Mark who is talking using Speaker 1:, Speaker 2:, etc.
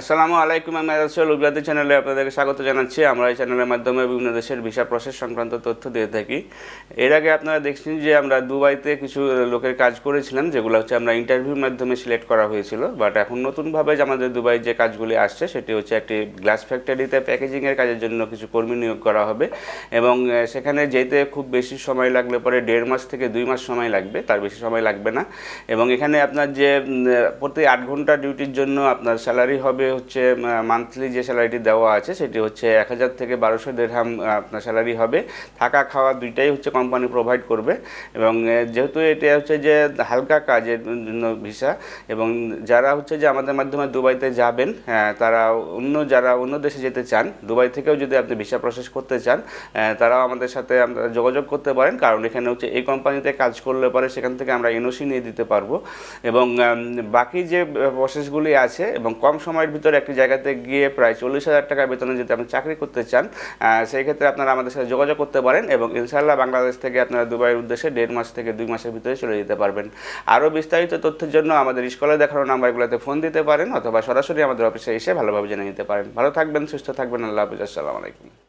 Speaker 1: আসসালামু আলাইকুম, আমি আদাসল উগলাদি চ্যানেলে আপনাদেরকে স্বাগত জানাচ্ছি। আমরা এই চ্যানেলের মাধ্যমে বিভিন্ন দেশের ভিসা প্রসেস সংক্রান্ত তথ্য দিয়ে থাকি। এর আগে আপনারা দেখছেন যে আমরা দুবাইতে কিছু লোকের কাজ করেছিলাম, যেগুলো হচ্ছে আমরা ইন্টারভিউর মাধ্যমে সিলেক্ট করা হয়েছিল। বাট এখন নতুনভাবে যে আমাদের দুবাই যে কাজগুলি আসছে, সেটি হচ্ছে একটি গ্লাস ফ্যাক্টরিতে প্যাকেজিংয়ের কাজের জন্য কিছু কর্মী নিয়োগ করা হবে। এবং সেখানে যেতে খুব বেশি সময় লাগলে পরে দেড় মাস থেকে দুই মাস সময় লাগবে, তার বেশি সময় লাগবে না। এবং এখানে আপনার যে প্রতি আট ঘণ্টা ডিউটির জন্য আপনার স্যালারি হবে হচ্ছে মান্থলি যে স্যালারিটি দেওয়া আছে, সেটি হচ্ছে এক হাজার থেকে বারোশো দেড়হাম আপনার স্যালারি হবে। থাকা খাওয়া দুইটাই হচ্ছে কোম্পানি প্রোভাইড করবে। এবং যেহেতু এটা হচ্ছে যে হালকা কাজের জন্য ভিসা এবং যারা হচ্ছে যে আমাদের মাধ্যমে দুবাইতে যাবেন তারা অন্য যারা অন্য দেশে যেতে চান, দুবাই থেকেও যদি আপনি ভিসা প্রসেস করতে চান তারাও আমাদের সাথে যোগাযোগ করতে পারেন। কারণ এখানে হচ্ছে এই কোম্পানিতে কাজ করলে পরে সেখান থেকে আমরা এনওসি নিয়ে দিতে পারব। এবং বাকি যে প্রসেসগুলি আছে, এবং কম সময়ের ভিতরে একটি জায়গাতে গিয়ে প্রায় চল্লিশ হাজার টাকার বেতনে যদি আপনি চাকরি করতে চান সেই ক্ষেত্রে আপনারা আমাদের সাথে যোগাযোগ করতে পারেন এবং ইনশাল্লাহ বাংলাদেশ থেকে আপনারা দুবাইয়ের উদ্দেশ্যে দেড় মাস থেকে দুই মাসের ভিতরে চলে যেতে পারবেন। আরও বিস্তারিত তথ্যের জন্য আমাদের স্কলে দেখানো নাম্বারগুলোতে ফোন দিতে পারেন অথবা সরাসরি আমাদের অফিসে এসে ভালোভাবে জেনে নিতে পারেন। ভালো থাকবেন, সুস্থ থাকবেন, আল্লাহ হাফিজ, আসসালামু আলাইকুম।